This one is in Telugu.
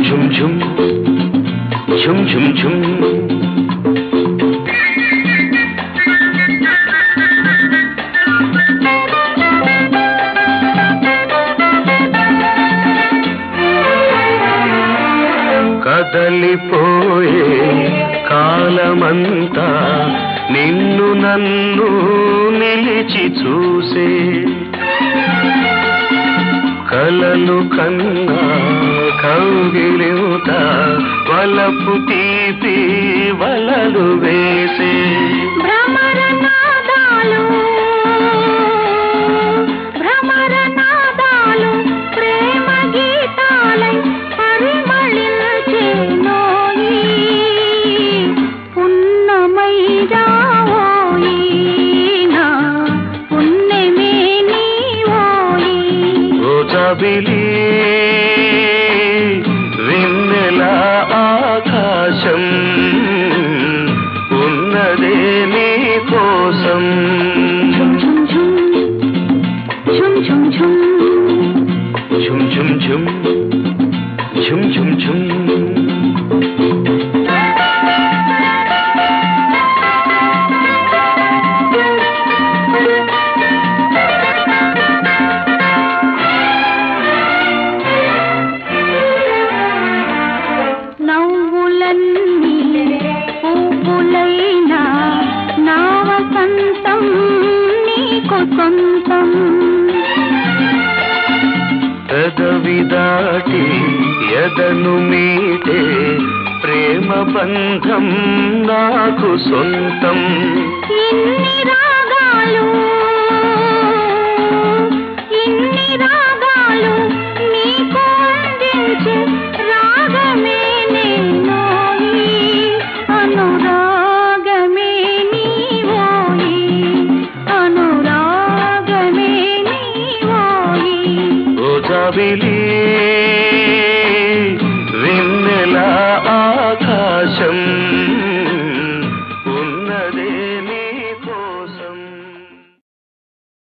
chum chum chum. Chum chum chum. కదలిపోయే కాలమంతా నిన్ను నన్ను నిలిచి చూసే కలలు కన్నా కౌగిలింత వలపు తీపి వలలు వేసే Bhramara chum chum chum. Chum chum chum. సొంతం. పెదవి దాటి ఎదను మీటే ప్రేమ బంధం నాకు సొంతం. கோவிலே